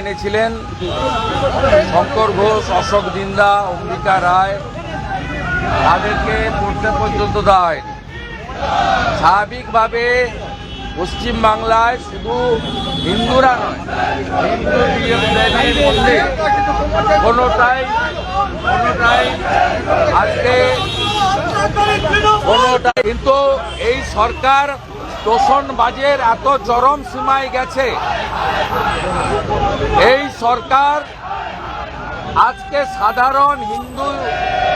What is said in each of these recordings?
এনেছিলেন শঙ্কর ঘোষ, অশোক দিন্দা, অম্বিকা রায়। তাদেরকে পড়তে পর্যন্ত দেওয়া হয়নি। স্বাভাবিকভাবে পশ্চিমবাংলায় শুধু হিন্দুরা নয়, হিন্দু মধ্যে কোনোটাই কোনোটাই আজকে কোনোটাই কিন্তু এই সরকার তোষণবাজের এত চরম সীমায় গেছে। সরকার আজকে সাধারণ হিন্দু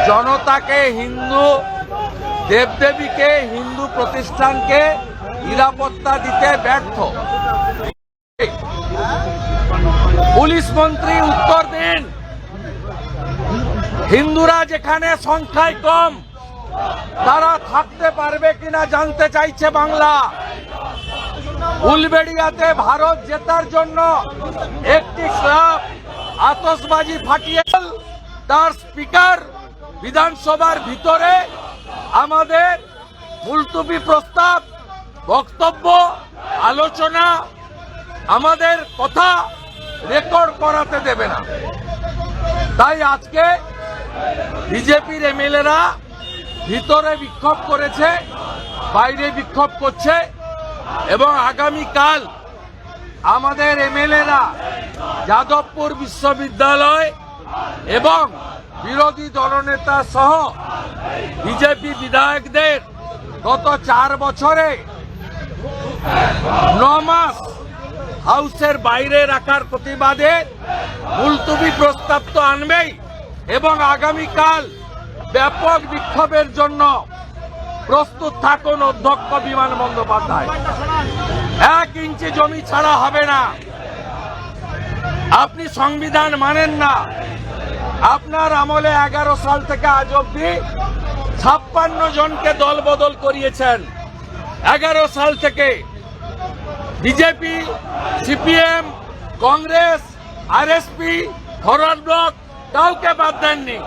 জনতাকে, হিন্দু দেবদেবীকে, হিন্দু প্রতিষ্ঠানকে নিরাপত্তা দিতে ব্যর্থ। পুলিশ মন্ত্রী উত্তর দিন। হিন্দুরা যেখানে সংখ্যায় কম, তারা থাকতে পারবে কিনা জানতে চাইছে বাংলা। উলবেড়িয়াতে ভারত জেতার জন্য একটি ক্লাব আতসবাজি ফাটিয়ে তার স্পিকার বিধানসভার ভিতরে আমাদের মুলতুবি প্রস্তাব, বক্তব্য, আলোচনা, আমাদের কথা রেকর্ড করাতে দেবে না। তাই আজকে বিজেপির এমএলএরা ভিতরে বিক্ষোভ করেছে, বাইরে বিক্ষোভ করছে। এবং আগামীকাল আমাদের এমএলএরা যাদবপুর বিশ্ববিদ্যালয় এবং বিরোধী দলনেতা সহ বিজেপি বিধায়কদের গত চার বছরে ন মাস হাউসের বাইরে রাখার প্রতিবাদে মুলতুবি প্রস্তাব তো আনবেই এবং আগামীকাল ব্যাপক বিক্ষোভের জন্য প্রস্তুত থাকুন অধ্যক্ষ বিমান বন্দ্যোপাধ্যায়। এক ইঞ্চি জমি ছাড়া হবে না। আপনি সংবিধান মানেন না। আপনার আমলে এগারো সাল থেকে আজ অব্দি ছাপ্পান্ন জনকে দল বদল করিয়েছেন। এগারো সাল থেকে বিজেপি, সিপিএম, কংগ্রেস, আর আরএসপি ফরওয়ার্ড ব্লক কাউকে বাদ দেননি।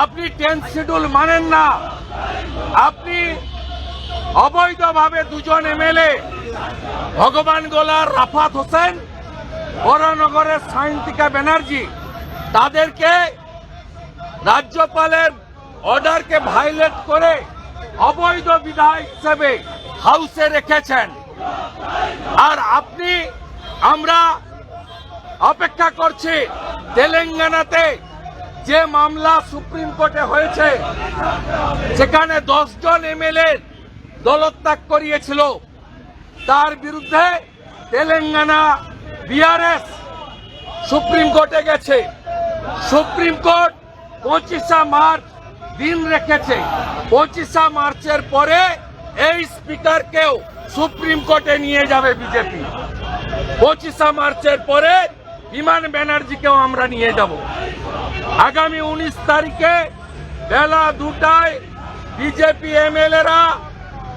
আপনি টেন্থ শিডিউল মানেন না। আপনি অবৈধভাবে দুজন এমএলএ, ভগবান গোলার রাফাত হোসেন, বরানগরের সায়ন্তিকা ব্যানার্জি, তাদেরকে রাজ্যপালের অর্ডারকে ভাইলেট করে অবৈধ বিধায়ক হিসেবে হাউসে রেখেছেন। আর আপনি, আমরা অপেক্ষা করছি তেলেঙ্গানাতে যে মামলা সুপ্রিম কোর্টে হয়েছে সেখানে জন এমএলএ দলত্যাগ করিয়েছিল, তার বিরুদ্ধে তেলেঙ্গানা বিআরএস সুপ্রিম কোর্টে গেছে। সুপ্রিম কোর্ট পঁচিশা মার্চ দিন রেখেছে। পঁচিশা মার্চের পরে এই স্পিকারকেও সুপ্রিম কোর্টে নিয়ে যাবে বিজেপি। পঁচিশা মার্চের পরে বিমান ব্যানার্জিকেও আমরা নিয়ে যাব। আগামী উনিশ তারিখে বেলা দুটায় বিজেপি এমএলএরা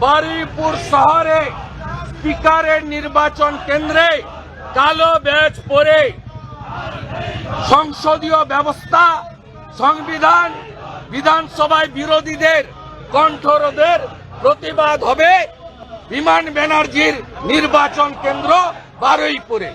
বারুইপুর শহরে স্পিকারের নির্বাচন কেন্দ্রে কালো ব্যাচ পরে সংসদীয় ব্যবস্থা, সংবিধান, বিধানসভায় বিরোধীদের কণ্ঠরোধের প্রতিবাদ হবে বিমান ব্যানার্জির নির্বাচন কেন্দ্র বারুইপুরে।